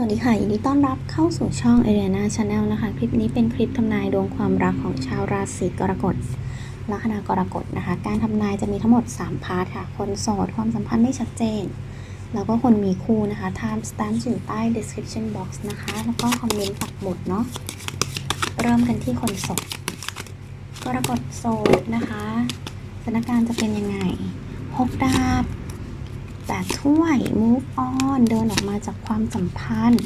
สวัสดีค่ะยินดีต้อนรับเข้าสู่ช่อง a r i a n a Channel นะคะ คลิปนี้เป็นคลิปทำนายดวงความรักของชาวราศีกรกฎลัคนากรกฎนะคะ การทำนายจะมีทั้งหมด 3 พาร์ทค่ะ คนโสดความสัมพันธ์ไม่ชัดเจน แล้วก็คนมีคู่นะคะ time stamp อยู่ใต้ description box นะคะ แล้วก็คอมเมนต์ปักหมุดเนาะเริ่มกันที่คนโสดกรกฎโสดนะคะสถานการณ์จะเป็นยังไงหกดาบ แต่ถ้วย move on เดินออกมาจากความสัมพันธ์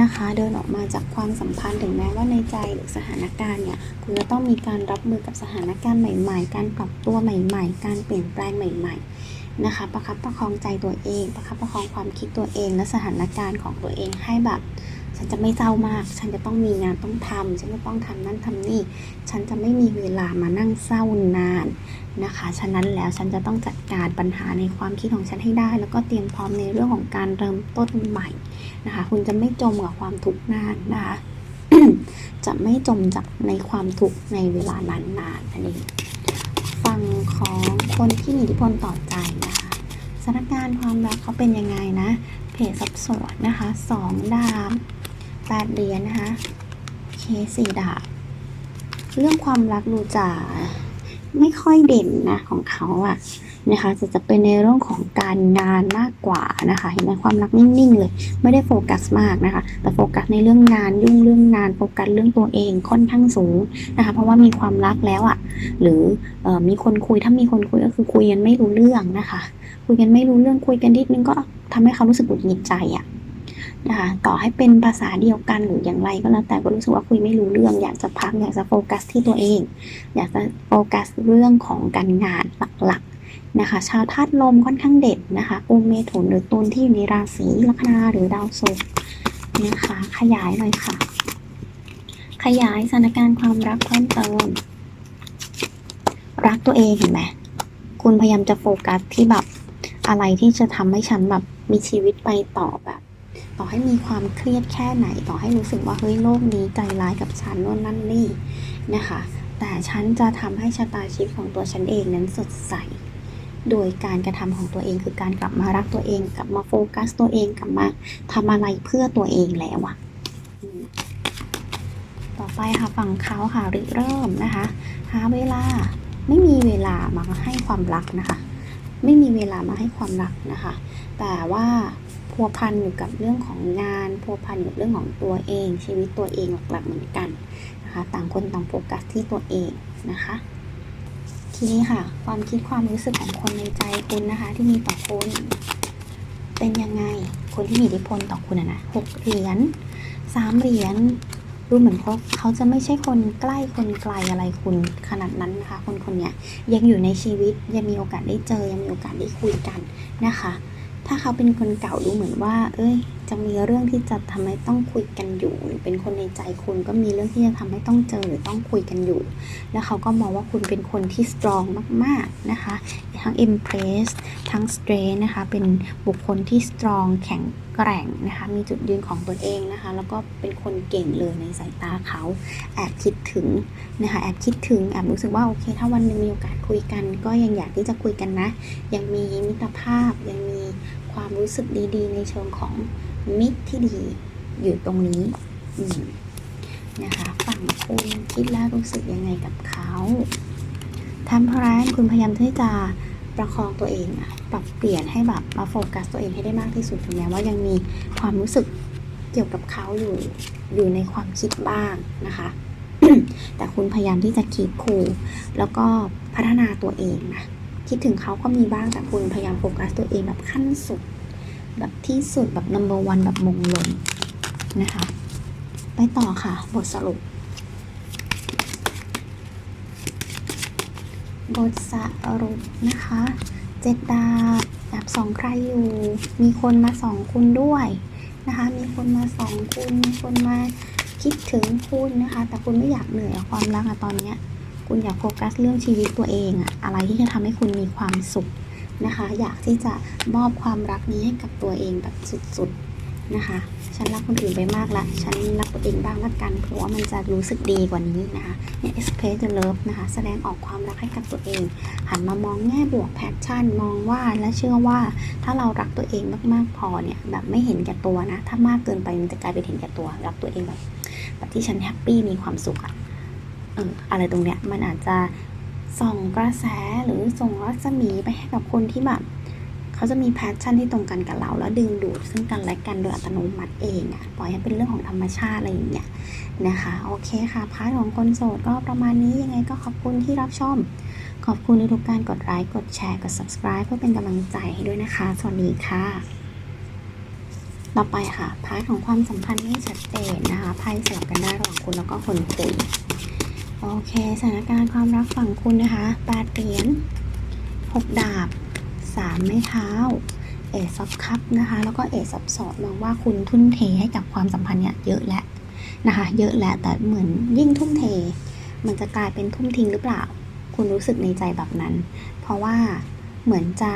นะคะ เดินออกมาจากความสัมพันธ์ถึงแม้ว่าในใจหรือสถานการณ์เนี่ยคุณจะต้องมีการรับมือกับสถานการณ์ใหม่ ๆ การปรับตัวใหม่ ๆ การเปลี่ยนแปลงใหม่ ๆ นะคะ ประคับประคองใจตัวเอง ประคับประคองความคิดตัวเองและสถานการณ์ของตัวเองให้แบบ ฉันจะไม่เศร้ามาก ฉันจะต้องมีงานต้องทำฉันจะต้องทำนั่นทำนี่ ฉันจะไม่มีเวลามานั่งเศร้านานนะคะ ฉะนั้นแล้วฉันจะต้องจัดการปัญหาในความคิดของฉันให้ได้ แล้วก็เตรียมพร้อมในเรื่องของการเริ่มต้นใหม่นะคะ คุณจะไม่จมกับความทุกข์นานนะคะ จะไม่จมจากในความทุกข์ในเวลานานๆนั่นเองฝั่งของคนที่มีอิทธิพลต่อใจนะคะสถานการณ์ความรักเขาเป็นยังไงนะ เพจสับสนนะคะสองดาบ แปดเหรียญนะคะเคสี่ดาบเรื่องความรักดูจะไม่ค่อยเด่นนะของเขาอะนะคะ จะจะเป็นในเรื่องของการงานมากกว่านะคะ เห็นไหมความรักนิ่งๆเลย ไม่ได้โฟกัสมากนะคะ แต่โฟกัสในเรื่องงานยุ่งเรื่องงานโฟกัสเรื่องตัวเองค่อนข้างสูงนะคะ เพราะว่ามีความรักแล้วอะหรือออมีคนคุยถ้ามีคนคุยก็คือคุยกันไม่รู้เรื่องนะคะ คุยกันไม่รู้เรื่องคุยกันนิดนึงก็ทำให้เขารู้สึกหงุดหงิดใจอะ นะคะต่อให้เป็นภาษาเดียวกันหรืออย่างไรก็แล้วแต่ก็รู้สึกว่าคุยไม่รู้เรื่อง อยากจะพักอยากจะโฟกัสที่ตัวเอง อยากจะโฟกัสเรื่องของการงานหลักๆนะคะ ชาวธาตุลมค่อนข้างเด่นนะคะกุมเมถุนหรือตุลที่อยู่ในราศีลัคนาหรือดาวศุกร์นะคะ ขยายหน่อยค่ะ ขยายสถานการณ์ความรักเพิ่มเติม รักตัวเองเห็นไหมคุณพยายามจะโฟกัสที่แบบอะไรที่จะทำให้ฉันแบบมีชีวิตไปต่อแบบ ต่อให้มีความเครียดแค่ไหน ต่อให้รู้สึกว่าเฮ้ยโลกนี้ใจร้ายกับฉันโน่นนั่นนี่นะคะ แต่ฉันจะทำให้ชะตาชีวิตของตัวฉันเองนั้นสดใส โดยการกระทำของตัวเองคือการกลับมารักตัวเองกลับมาโฟกัสตัวเองกลับมาทำอะไรเพื่อตัวเองแล้วอะต่อไปค่ะฝั่งเขาค่ะริเริ่มนะคะ หาเวลาไม่มีเวลามาให้ความรักนะคะ ไม่มีเวลามาให้ความรักนะคะ แต่ว่า พัวพันอยู่กับเรื่องของงานพัวพันอยู่เรื่องของตัวเอง ชีวิตตัวเองหลักๆเหมือนกันนะคะต่างคนต่างโฟกัสที่ตัวเองนะคะทีนี้ค่ะ ความคิดความรู้สึกของคนในใจคุณนะคะ ที่มีต่อคุณเป็นยังไงคนที่มีอิทธิพลต่อคุณอะนะหกเหรียญสามเหรียญดูเหมือนเขาเขาจะไม่ใช่คนใกล้คนไกลอะไรคุณขนาดนั้นนะคะ คนคนเนี้ยยังอยู่ในชีวิตยังมีโอกาสได้เจอยังมีโอกาสได้คุยกันนะคะ ถ้าเขาเป็นคนเก่าดูเหมือนว่า เอ้ย จะมีเรื่องที่จะทำให้ต้องคุยกันอยู่ หรือเป็นคนในใจคุณก็มีเรื่องที่จะทำให้ต้องเจอหรือต้องคุยกันอยู่ แล้วเขาก็มองว่าคุณเป็นคนที่ strong มากๆนะคะ ทั้ง impress ทั้ง strength นะคะ เป็นบุคคลที่ strong แข็งแกร่งนะคะ มีจุดยืนของตนเองนะคะ แล้วก็เป็นคนเก่งเลยในสายตาเขาแอบคิดถึงนะคะ แอบคิดถึง แอบรู้สึกว่าโอเค ถ้าวันหนึงมีโอกาสคุยกัน ก็ยังอยากที่จะคุยกันนะ ยังมีมิตรภาพ ยังมีความรู้สึกดีๆ ในเชิงของ มิตรที่ดีอยู่ตรงนี้นะคะฝั่งคุณคิดแล้วรู้สึกยังไงกับเขาทำเพราะคุณพยายามที่จะประคองตัวเองอะปรับเปลี่ยนให้แบบมาโฟกัสตัวเองให้ได้มากที่สุดถึงแม้ว่ายังมีความรู้สึกเกี่ยวกับเขาอยู่อยู่ในความคิดบ้างนะคะ แต่คุณพยายามที่จะคีบคูลแล้วก็พัฒนาตัวเองนะคิดถึงเขาก็มีบ้างแต่คุณพยายามโฟกัสตัวเองแบบขั้นสุด แบบที่สุดแบบ number one แบบมงลงนะคะ ไปต่อค่ะ บทสรุป บทสรุปนะคะเจ็ดดาบแอบสองใครอยู่ มีคนมาสองคุณด้วยนะคะ มีคนมาสองคุณ มีคนมาคิดถึงคุณนะคะ แต่คุณไม่อยากเหนื่อยความรักอะตอนเนี้ย คุณอยากโฟกัสเรื่องชีวิตตัวเองอะอะไรที่จะทำให้คุณมีความสุข นะคะ อยากที่จะมอบความรักนี้ให้กับตัวเองแบบสุดๆนะคะ ฉันรักคนอื่นไปมากละ ฉันรักตัวเองบ้างละกันเผื่อว่ามันจะรู้สึกดีกว่านี้นะคะเนี่ย express the love นะคะ แสดงออกความรักให้กับตัวเอง หันมามองแง่บวก passion มองว่าและเชื่อว่าถ้าเรารักตัวเองมากๆพอเนี่ยแบบไม่เห็นแก่ตัวนะ ถ้ามากเกินไปมันจะกลายเป็นเห็นแก่ตัว รักตัวเองแบบแบบที่ฉันแฮปปี้มีความสุขอะเอออะไรตรงเนี้ยมันอาจจะ ส่องกระแสหรือส่งรัศมีไปให้กับคนที่แบบเขาจะมีแพชชั่นที่ตรงกันกับเรา แล้วดึงดูดซึ่งกันและกันโดยอัตโนมัติเองอะปล่อยให้เป็นเรื่องของธรรมชาติอะไรอย่างเงี้ยนะคะโอเคค่ะพาร์ทของคนโสดก็ประมาณนี้ยังไงก็ขอบคุณที่รับชม ขอบคุณในทุกการกดไลค์กดแชร์กด subscribe เพื่อเป็นกำลังใจให้ด้วยนะคะ สวัสดีค่ะ ต่อไปค่ะพาร์ทของความสัมพันธ์ไม่ชัดเจนนะคะไพ่สลับกันได้ระหว่างคุณแล้วก็คนคุย โอเคสถานการณ์ความรักฝั่งคุณนะคะแปดเหรียญหกดาบสามไม้เท้า เอซอฟคัพนะคะ แล้วก็เอซอฟสอดมองว่าคุณทุ่มเทให้กับความสัมพันธ์เนี่ยเยอะแล้วนะคะ เยอะแล้วแต่เหมือนยิ่งทุ่มเท มันจะกลายเป็นทุ่มทิ้งหรือเปล่า คุณรู้สึกในใจแบบนั้น เพราะว่าเหมือนจะ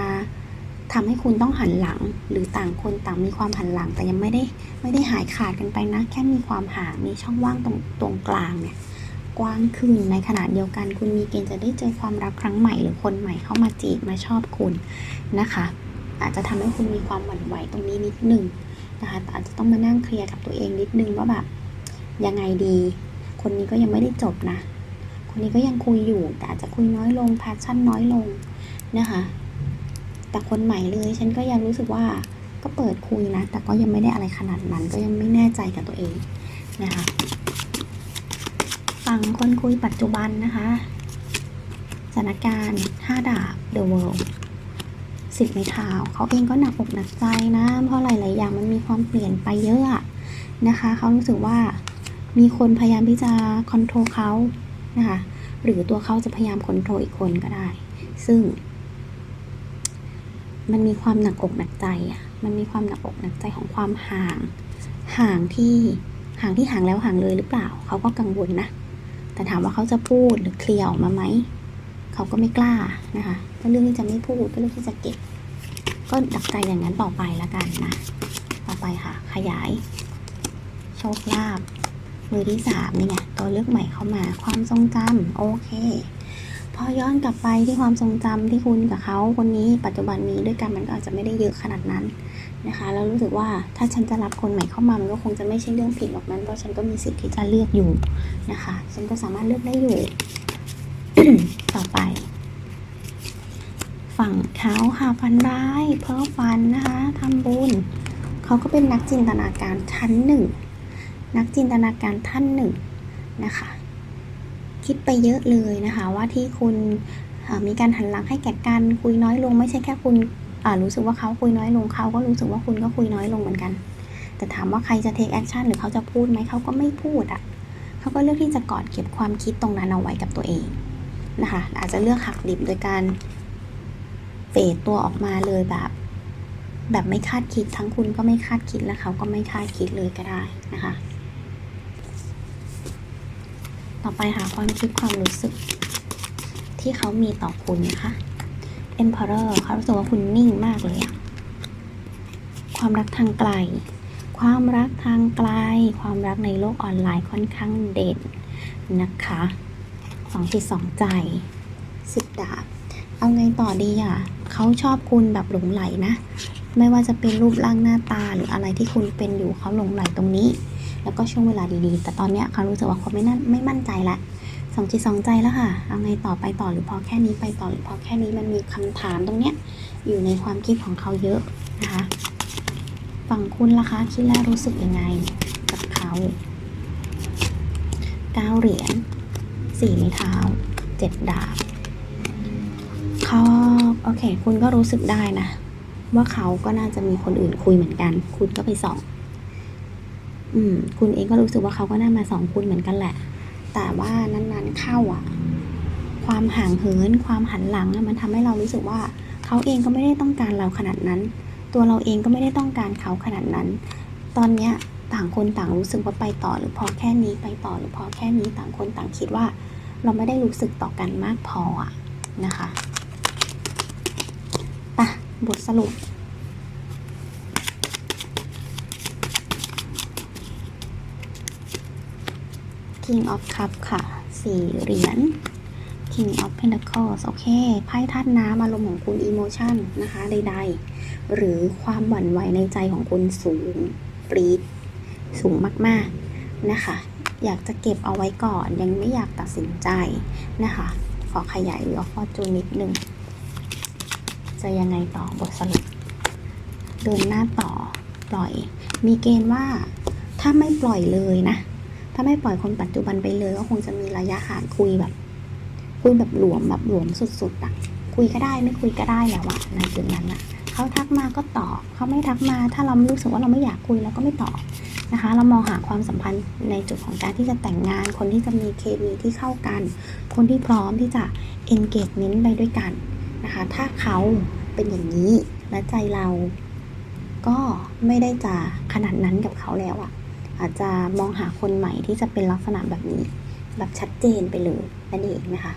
ทำให้คุณต้องหันหลัง หรือต่างคนต่างมีความหันหลัง แต่ยังไม่ได้ไม่ได้หายขาดกันไปนะ แค่มีความห่างมีช่องว่างตรงตรงกลางเนี่ย กว้างขึ้น ในขณะเดียวกัน คุณมีเกณฑ์จะได้เจอความรักครั้งใหม่หรือคนใหม่เข้ามาจีบมาชอบคุณนะคะ อาจจะทำให้คุณมีความหวั่นไหวตรงนี้นิดนึงนะคะแต่อาจจะต้องมานั่งเคลียร์กับตัวเองนิดนึงว่าแบบยังไงดี คนนี้ก็ยังไม่ได้จบนะ คนนี้ก็ยังคุยอยู่ แต่อาจจะคุยน้อยลงแพชชั่นน้อยลงนะคะแต่คนใหม่เลยฉันก็ยังรู้สึกว่าก็เปิดคุยนะ แต่ก็ยังไม่ได้อะไรขนาดนั้นก็ยังไม่แน่ใจกับตัวเองนะคะ ฝั่งคนคุยปัจจุบันนะคะสถานการณ์ 5 ดาบ The World สิบไม้เท้าเขาเองก็หนักอกหนักใจนะ เพราะหลาย ๆ อย่างมันมีความเปลี่ยนไปเยอะนะคะ เขารู้สึกว่ามีคนพยายามที่จะคอนโทรลเขานะคะหรือตัวเขาจะพยายามคอนโทรลอีกคนก็ได้ ซึ่ง มันมีความหนักอกหนักใจอะมันมีความหนักอกหนักใจของความห่าง ห่างที่ห่างที่ห่างแล้วห่างเลยหรือเปล่า เขาก็กังวลนะ แต่ถามว่าเขาจะพูดหรือเคลียร์ออกมาไหม เขาก็ไม่กล้านะคะก็เรื่องที่จะไม่พูดก็เรื่องที่จะเก็บ ก็ดักใจอย่างนั้นต่อไปละกันนะ ต่อไปค่ะ ขยาย โชคลาภมือที่สามนี่ไงตัวเลือกใหม่เข้ามา ความทรงจำโอเค พอย้อนกลับไปที่ความทรงจำที่คุณกับเขาคนนี้ปัจจุบันมีด้วยกันมันก็อาจจะไม่ได้เยอะขนาดนั้น นะคะแล้วรู้สึกว่าถ้าฉันจะรับคนใหม่เข้ามามันก็คงจะไม่ใช่เรื่องผิดหรอกนั้นเพราะฉันก็มีสิทธิ์ที่จะเลือกอยู่นะคะ ฉันก็สามารถเลือกได้อยู่ ต่อไป ฝั่งเขาค่ะฟันร้ายเพ้อฟันนะคะทำบุญเขาก็เป็นนักจินตนาการชั้นหนึ่งนักจินตนาการท่านหนึ่งนะคะ คิดไปเยอะเลยนะคะ ว่าที่คุณมีการหันหลังให้แก่กันคุยน้อยลงไม่ใช่แค่คุณ รู้สึกว่าเขาคุยน้อยลงเขาก็รู้สึกว่าคุณก็คุยน้อยลงเหมือนกัน แต่ถามว่าใครจะ take action หรือเขาจะพูดไหมเขาก็ไม่พูดอะ่ะเขาก็เลือกที่จะกอดเก็บความคิดตรงนั้นเอาไว้กับตัวเองนะคะอาจจะเลือกหักดิบโดยการเฟดตัวออกมาเลยแบบ แบบไม่คาดคิดทั้งคุณก็ไม่คาดคิดและเขาก็ไม่คาดคิดเลยก็ได้นะคะ ต่อไปหาความคิดความรู้สึกที่เขามีต่อคุณนะคะ Emperor เขารู้สึกว่าคุณนิ่งมากเลยอะความรักทางไกล ความรักทางไกล ความรักในโลกออนไลน์ค่อนข้างเด่นนะคะสองจิตสองใจสิบดาบ เอาไงต่อดีอะเขาชอบคุณแบบหลงไหลนะ ไม่ว่าจะเป็นรูปร่างหน้าตาหรืออะไรที่คุณเป็นอยู่เขาหลงไหลตรงนี้ แล้วก็ช่วงเวลาดีๆ แต่ตอนเนี้ยเขารู้สึกว่าเขาไม่นั่นไม่มั่นใจละ สองจิตสองใจแล้วค่ะ เอาไงต่อไปต่อหรือพอแค่นี้ไปต่อหรือพอแค่นี้มันมีคำถามตรงเนี้ยอยู่ในความคิดของเขาเยอะนะคะ ฝั่งคุณล่ะคะคิดแล้วรู้สึกยังไงกับเขาเก้าเหรียญสี่ไม้เท้าเจ็ดดาบเขาโอเค คุณก็รู้สึกได้นะ ว่าเขาก็น่าจะมีคนอื่นคุยเหมือนกัน คุณก็ไปส่อง อืม คุณเองก็รู้สึกว่าเขาก็น่ามาส่องคุณเหมือนกันแหละ แต่ว่านั้นๆเข้าอะ ความห่างเหิน ความหันหลังมันทำให้เรารู้สึกว่า เขาเองก็ไม่ได้ต้องการเราขนาดนั้น ตัวเราเองก็ไม่ได้ต้องการเขาขนาดนั้น ตอนเนี้ยต่างคนต่างรู้สึกว่าไปต่อหรือพอแค่นี้ไปต่อหรือพอแค่นี้ต่างคนต่างคิดว่า เราไม่ได้รู้สึกต่อกันมากพออะนะคะปะบทสรุป King of Cup ค่ะสี่เหรียญ King of Pentacles โอเคไพ่ธาตุน้ำอารมณ์ของคุณ emotion นะคะใดๆ หรือความหวั่นไหวในใจของคุณสูงปรีดสูงมากๆนะคะ อยากจะเก็บเอาไว้ก่อนยังไม่อยากตัดสินใจนะคะ ขอขยายหรือฟอจูนนิดนึงจะยังไงต่อบทสรุปเดินหน้าต่อปล่อย มีเกณฑ์ว่าถ้าไม่ปล่อยเลยนะ ถ้าไม่ปล่อยคนปัจจุบันไปเลย ก็คงจะมีระยะห่างคุยแบบ คุยแบบหลวมแบบหลวมสุดๆอะคุยก็ได้ไม่คุยก็ได้แล้วอะในจุดนั้นอะเขาทักมาก็ตอบเขาไม่ทักมาถ้าเรารู้สึกว่าเราไม่อยากคุยเราก็ไม่ตอบนะคะ เรามองหาความสัมพันธ์ในจุดของการที่จะแต่งงาน คนที่จะมีเคมีที่เข้ากัน คนที่พร้อมที่จะ engagement ไปด้วยกันนะคะ ถ้าเขาเป็นอย่างนี้และใจเราก็ไม่ได้จะขนาดนั้นกับเขาแล้วอะ อาจจะมองหาคนใหม่ที่จะเป็นลักษณะแบบนี้ แบบชัดเจนไปเลยนั่นเองนะคะ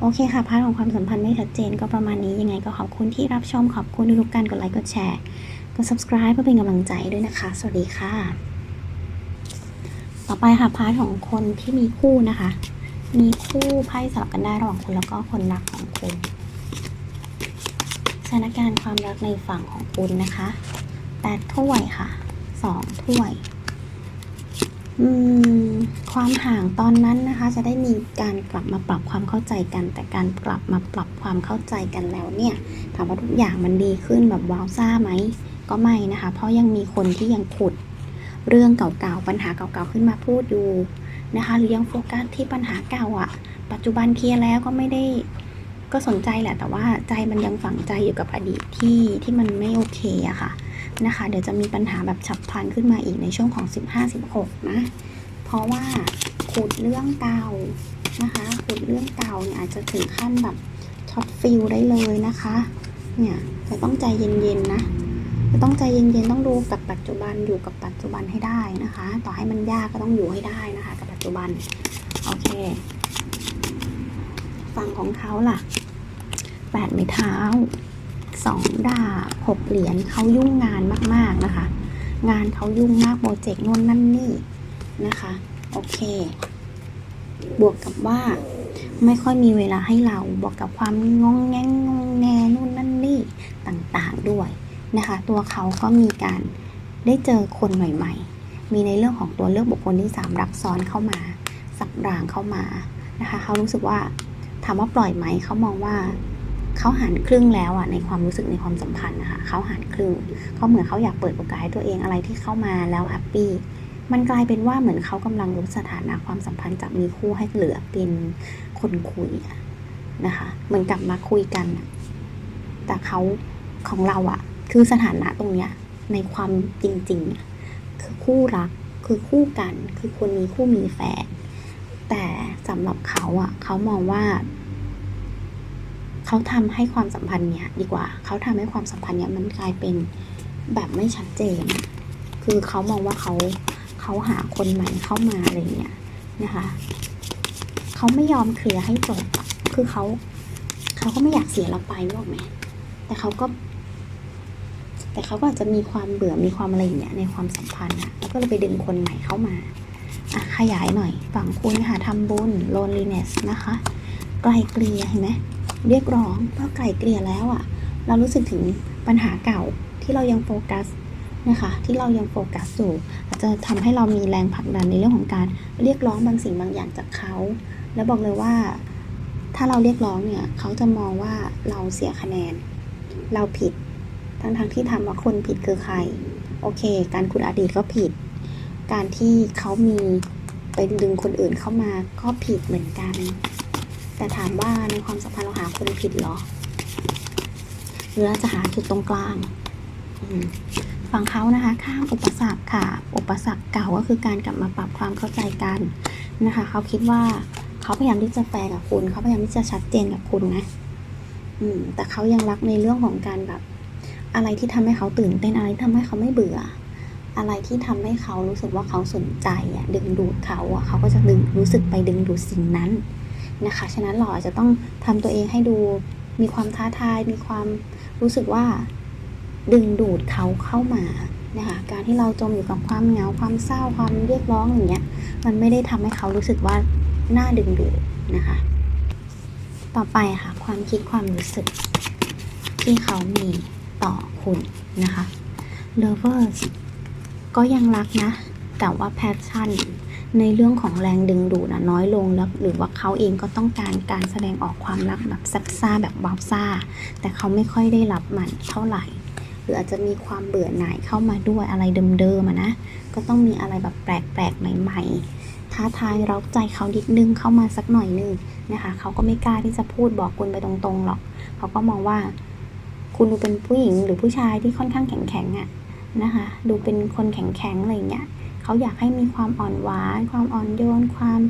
โอเคค่ะ พาร์ทของความสัมพันธ์ไม่ชัดเจนก็ประมาณนี้ยังไงก็ขอบคุณที่รับชมขอบคุณทุกการกดไลค์กดแชร์กด subscribe เพื่อเป็นกำลังใจด้วยนะคะ สวัสดีค่ะ ต่อไปค่ะพาร์ทของคนที่มีคู่นะคะ มีคู่ไพ่สลับกันได้ระหว่างคุณแล้วก็คนรักของคุณสถานการณ์ความรักในฝั่งของคุณนะคะแปดถ้วยค่ะสองถ้วย ความห่างตอนนั้นนะคะ จะได้มีการกลับมาปรับความเข้าใจกัน แต่การกลับมาปรับความเข้าใจกันแล้วเนี่ย ถามว่าทุกอย่างมันดีขึ้นแบบว้าวซ่าไหมก็ไม่นะคะ เพราะยังมีคนที่ยังขุดเรื่องเก่าๆปัญหาเก่าๆขึ้นมาพูดอยู่นะคะ หรือยังโฟกัสที่ปัญหาเก่าอะปัจจุบันเคลียร์แล้วก็ไม่ได้ก็สนใจแหละ แต่ว่าใจมันยังฝังใจอยู่กับอดีตที่ที่มันไม่โอเคอะค่ะ นะคะ เดี๋ยวจะมีปัญหาแบบฉับพลันขึ้นมาอีกในช่วงของ 15-16 นะ เพราะว่าขุดเรื่องเก่านะคะขุดเรื่องเก่าเนี่ยอาจจะถึงขั้นแบบช็อตฟิลได้เลยนะคะ เนี่ยจะต้องใจเย็นๆนะจะต้องใจเย็นๆต้องดูกับปัจจุบันอยู่กับปัจจุบันให้ได้นะคะ ต่อให้มันยากก็ต้องอยู่ให้ได้นะคะ กับปัจจุบันโอเคฝั่งของเขาล่ะแปดไม้เท้า สองดาบหกเหรียญเขายุ่งงานมาก ๆ นะคะ งานเขายุ่งมากโปรเจกต์นู่นนั่นนี่นะคะ โอเค บวกกับว่าไม่ค่อยมีเวลาให้เราบวกกับความงงแงงงงแงนู่นนั่นนี่ต่างๆด้วยนะคะ ตัวเขาก็มีการได้เจอคนใหม่ ๆ มีในเรื่องของตัวเลือกบุคคลที่สามรักซ้อนเข้ามา สับรางเข้ามานะคะเขารู้สึกว่าถามว่าปล่อยไหมเขามองว่า เขาหันครึ่งแล้วอะในความรู้สึกในความสัมพันธ์นะคะเขาหันครึ่งเขาเหมือนเขาอยากเปิดโอกาสให้ตัวเองอะไรที่เข้ามาแล้วแฮปปี้มันกลายเป็นว่าเหมือนเขากำลังลดสถานะความสัมพันธ์จากมีคู่ให้เหลือเป็นคนคุยนะคะเหมือนกลับมาคุยกัน แต่เขาของเราอะคือสถานะตรงเนี้ยในความจริงๆ คือคู่รักคือคู่กัน คือคนมีคู่มีแฟนแต่สำหรับเขาอะเขามองว่า เขาทำให้ความสัมพันธ์เนี้ยดีกว่า เขาทำให้ความสัมพันธ์เนี้ยมันกลายเป็นแบบไม่ชัดเจน คือเขามองว่าเขาเขาหาคนใหม่เข้ามาอะไรเงี้ยนะคะ เขาไม่ยอมเคลียร์ให้จบ คือเขาเขาก็ไม่อยากเสียเราไปนึกออกไหม แต่เขาก็ แต่เขาก็อาจจะมีความเบื่อ มีความอะไรอย่างเงี้ยในความสัมพันธ์อะแล้วก็เลยไปดึงคนใหม่เข้ามาอะขยายหน่อย ฝั่งคุณค่ะทำบุญ loneliness นะคะ ไกลเกลี่ยเห็นไหม เรียกร้องเพราะไกลเกลี่ยแล้วอะ่ะ เรารู้สึกถึงปัญหาเก่าที่เรายังโฟกัสนะคะที่เรายังโฟกัสอยู่อาจจะทำให้เรามีแรงผลักดันในเรื่องของการเรียกร้องบางสิ่งบางอย่างจากเขา แล้วบอกเลยว่าถ้าเราเรียกร้องเนี่ยเขาจะมองว่าเราเสียคะแนน เราผิดทั้งๆทที่ทำว่าคนผิดคือใคร โอเค การคุณอดีตก็ผิด การที่เขามีไปดึงคนอื่นเข้ามาก็ผิดเหมือนกัน แต่ถามว่าในความสัมพันธ์เราหาคนผิดเหรอ หรือเราจะหาจุดตรงกลางฝั่งเขานะคะ ข้ามอุปสรรคค่ะ อุปสรรคเก่าก็คือการกลับมาปรับความเข้าใจกันนะคะ เขาคิดว่าเขาพยายามที่จะแฟร์กับคุณ เขาพยายามที่จะชัดเจนกับคุณนะ อืม แต่เขายังรักในเรื่องของการแบบ อะไรที่ทำให้เขาตื่นเต้นอะไรที่ทำให้เขาไม่เบื่อ อะไรที่ทำให้เขารู้สึกว่าเขาสนใจอะดึงดูดเขาอะเขาก็จะดึงรู้สึกไปดึงดูดสิ่งนั้น นะคะ ฉะนั้นเราอาจจะต้องทำตัวเองให้ดูมีความท้าทาย มีความรู้สึกว่าดึงดูดเขาเข้ามานะคะการที่เราจมอยู่กับความเหงาความเศร้าความเรียกร้องอย่างเงี้ยมันไม่ได้ทำให้เขารู้สึกว่าน่าดึงดูดนะคะ ต่อไปค่ะ ความคิดความรู้สึก ที่เขามีต่อคุณนะคะ lovers ก็ยังรักนะ แต่ว่า passion ในเรื่องของแรงดึงดูดน้อยลงแล้วหรือว่าเขาเองก็ต้องการการแสดงออกความรักแบบซักซ่าแบบวาวซ่า แต่เขาไม่ค่อยได้รับมันเท่าไหร่ หรืออาจจะมีความเบื่อหน่ายเข้ามาด้วยอะไรเดิมๆนะก็ต้องมีอะไรแบบแปลกๆใหม่ๆท้าทายเราใจเขานิดนึงเข้ามาสักหน่อยนึงนะคะเขาก็ไม่กล้าที่จะพูดบอกคุณไปตรงๆหรอกเขาก็มองว่าคุณดูเป็นผู้หญิงหรือผู้ชายที่ค่อนข้างแข็งๆอะนะคะ ดูเป็นคนแข็งๆอะไรอย่างเงี้ย เขาอยากให้มีความอ่อนหวาน ความอ่อนโยน ความ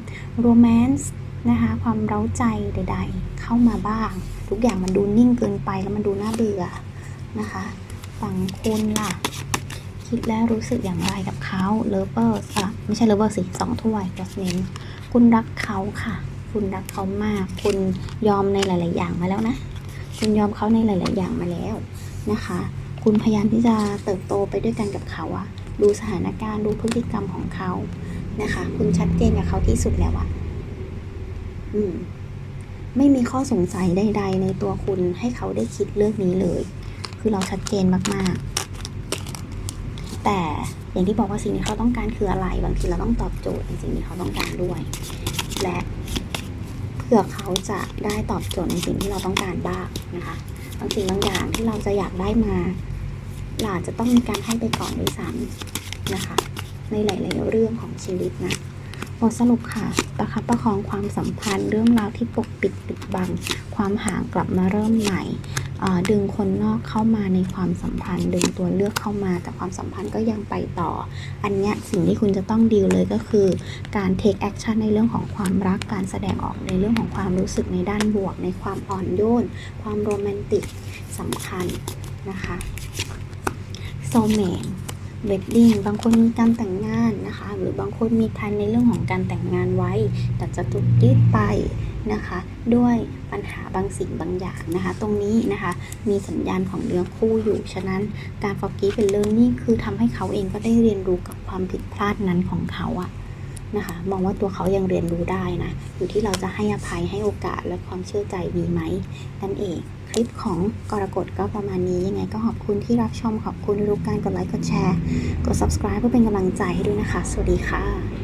โรแมนต์นะคะ ความเร้าใจใด ๆ เข้ามาบ้าง ทุกอย่างมันดูนิ่งเกินไปแล้วมันดูน่าเบื่อนะคะฝั่งคุณล่ะ คิดและรู้สึกอย่างไรกับเขาเลเวอร์อะไม่ใช่เลเวอร์สิสองถ้วยจัสเมนคุณรักเขาค่ะ คุณรักเขามาก คุณยอมในหลาย ๆ อย่างมาแล้วนะ คุณยอมเขาในหลาย ๆ อย่างมาแล้วนะคะ คุณพยายามที่จะเติบโตไปด้วยกันกับเขาอะ ดูสถานการณ์ดูพฤติกรรมของเขานะคะ คุณชัดเจนกับเขาที่สุดแล้วอะอืม ไม่มีข้อสงสัยใด ๆ ในตัวคุณให้เขาได้คิดเรื่องนี้เลย คือเราชัดเจนมากๆ แต่อย่างที่บอกว่าสิ่งที่เขาต้องการคืออะไร บางทีเราต้องตอบโจทย์ในสิ่งที่เขาต้องการด้วย และเพื่อเขาจะได้ตอบโจทย์ในสิ่งที่เราต้องการบ้างนะคะบางสิ่งบางอย่างที่เราจะอยากได้มา เราอาจจะต้องมีการให้ไปก่อนด้วยซ้ำนะคะ ในหลาย ๆ เรื่องของชีวิตนะบทสรุปค่ะประคับประคองความสัมพันธ์ เรื่องราวที่ปกปิดปิดบัง ความห่างกลับมาเริ่มใหม่ดึงคนนอกเข้ามาในความสัมพันธ์ ดึงตัวเลือกเข้ามาแต่ความสัมพันธ์ก็ยังไปต่อ อันนี้สิ่งที่คุณจะต้องดีลเลยก็คือ การ take action ในเรื่องของความรักการแสดงออกในเรื่องของความรู้สึกในด้านบวก ในความอ่อนโยน ความโรแมนติกสำคัญนะคะ โซเมนเวดดิ้งบางคนมีการแต่งงานนะคะ หรือบางคนมีแผนในเรื่องของการแต่งงานไว้ แต่จะถูกยืดไปนะคะ ด้วยปัญหาบางสิ่งบางอย่างนะคะ ตรงนี้นะคะมีสัญญาณของเนื้อคู่อยู่ ฉะนั้นการ forgive เป็นเรื่องนี่คือทำให้เขาเองก็ได้เรียนรู้กับความผิดพลาดนั้นของเขาอะ นะคะ มองว่าตัวเขายังเรียนรู้ได้นะ อยู่ที่เราจะให้อภัยให้โอกาสและความเชื่อใจมีไหมนั่นเองคลิปของกรกฎก็ประมาณนี้ยังไงก็ขอบคุณที่รับชมขอบคุณทุกการกดไลค์กดแชร์ กด subscribe เพื่อเป็นกำลังใจให้ด้วยนะคะ สวัสดีค่ะ